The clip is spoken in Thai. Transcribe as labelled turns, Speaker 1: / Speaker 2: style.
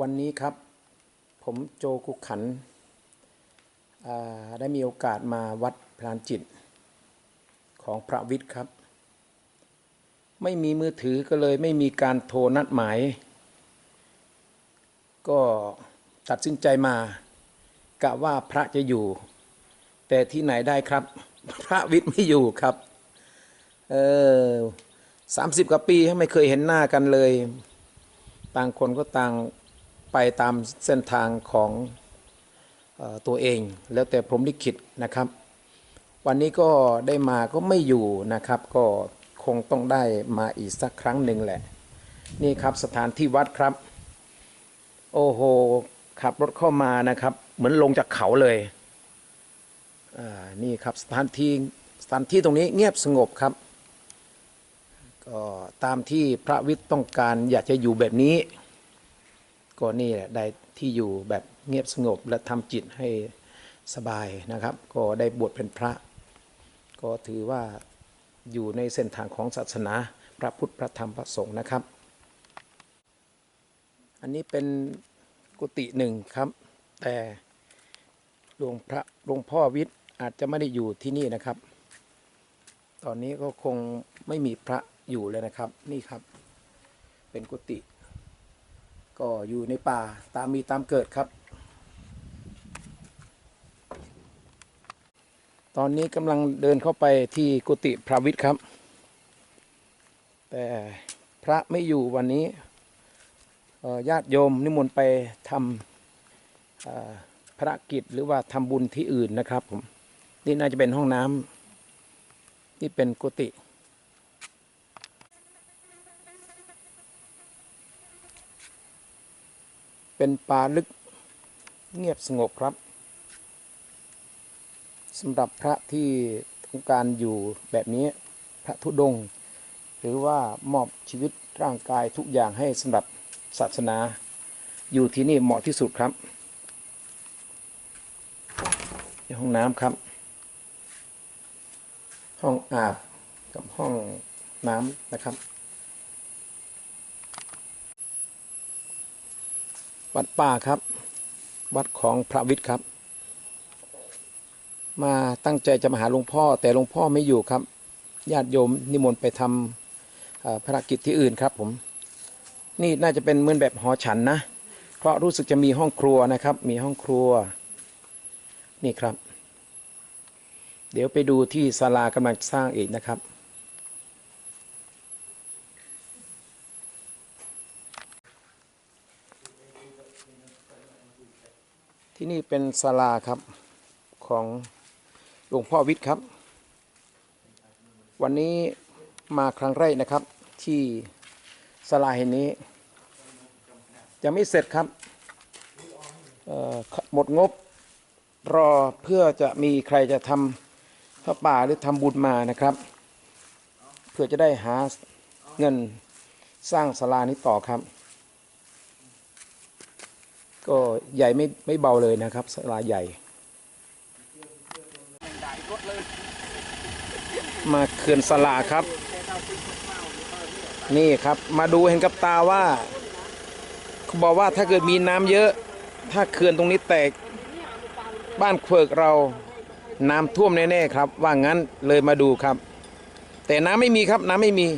Speaker 1: วันนี้ครับผมโจกุขัน ได้มีโอกาสมาวัดพลานจิตของพระวิทย์ครับ ไม่มีมือถือก็เลยไม่มีการโทรนัดหมาย ก็ตัดสินใจมากะว่าพระจะอยู่ แต่ที่ไหนได้ครับ พระวิทย์ไม่อยู่ครับเออสามสิบกว่าปีไม่เคยเห็นหน้ากันเลย ต่างคนก็ต่าง ไปตามเส้นทางของตัวเอง แล้วแต่พรหมลิขิตนะครับ วันนี้ก็ได้มาก็ไม่อยู่นะครับ ก็คงต้องได้มาอีกสักครั้งหนึ่งแหละ นี่ครับสถานที่วัดครับ โอ้โหขับรถเข้ามานะครับ เหมือนลงจากเขาเลยนี่ครับสถานที่สถานที่ตรงนี้เงียบสงบครับก็ตามที่พระวิทย์ต้องการอยากจะอยู่แบบนี้ ก็นี่แหละได้ที่อยู่แบบเงียบสงบและทำจิตให้สบายนะครับ ก็ได้บวชเป็นพระ ก็ถือว่าอยู่ในเส้นทางของศาสนาพระพุทธพระธรรมพระสงฆ์นะครับ อันนี้เป็นกุฏิหนึ่งครับ แต่หลวงพระหลวงพ่อวิทย์อาจจะไม่ได้อยู่ที่นี่นะครับ ตอนนี้ก็คงไม่มีพระอยู่เลยนะครับ นี่ครับ เป็นกุฏิ ก็อยู่ในป่าตามมีตามเกิดครับ ตอนนี้กำลังเดินเข้าไปที่กุฏิพระวิทย์ครับ แต่พระไม่อยู่วันนี้ญาติโยมนิมนต์ไปทำเอ่อภารกิจหรือว่าทำบุญที่อื่นนะครับผม นี่น่าจะเป็นห้องน้ำนี่เป็นกุฏิ เป็นป่าลึกเงียบสงบครับสำหรับพระที่ต้องการอยู่แบบนี้พระธุดง หรือว่ามอบชีวิตร่างกายทุกอย่างให้สำหรับศาสนา อยู่ที่นี่เหมาะที่สุดครับห้องน้ำครับ ห้องอาบกับห้องน้ำนะครับ วัดป่าครับ วัดของพระวิทย์ครับ มาตั้งใจจะมาหาหลวงพ่อ แต่หลวงพ่อไม่อยู่ครับ ญาติโยมนิมนต์ไปทำภารกิจที่อื่นครับผม นี่น่าจะเป็นเหมือนแบบหอฉันนะ เพราะรู้สึกจะมีห้องครัวนะครับ มีห้องครัว นี่ครับ เดี๋ยวไปดูที่ศาลากำลังสร้างอีกนะครับ ที่นี่เป็นศาลาครับของหลวงพ่อวิทย์ครับ วันนี้มาครั้งแรกนะครับที่ศาลาแห่งนี้ ยังไม่เสร็จครับหมดงบรอเพื่อจะมีใครจะทำพระป่าหรือทำบุญมานะครับ เพื่อจะได้หาเงินสร้างศาลานี้ต่อครับ ก็ใหญ่ไม่ไม่เบาเลยนะครับศาลาใหญ่ มาเขื่อนสลาครับ นี่ครับมาดูเห็นกับตาว่าเขาบอกว่าถ้าเกิดมีน้ำเยอะ ถ้าเขื่อนตรงนี้แตกบ้านเฟิกเราน้ำท่วมแน่ๆครับ ว่างั้นเลยมาดูครับ แต่น้ำไม่มีครับน้ำไม่มี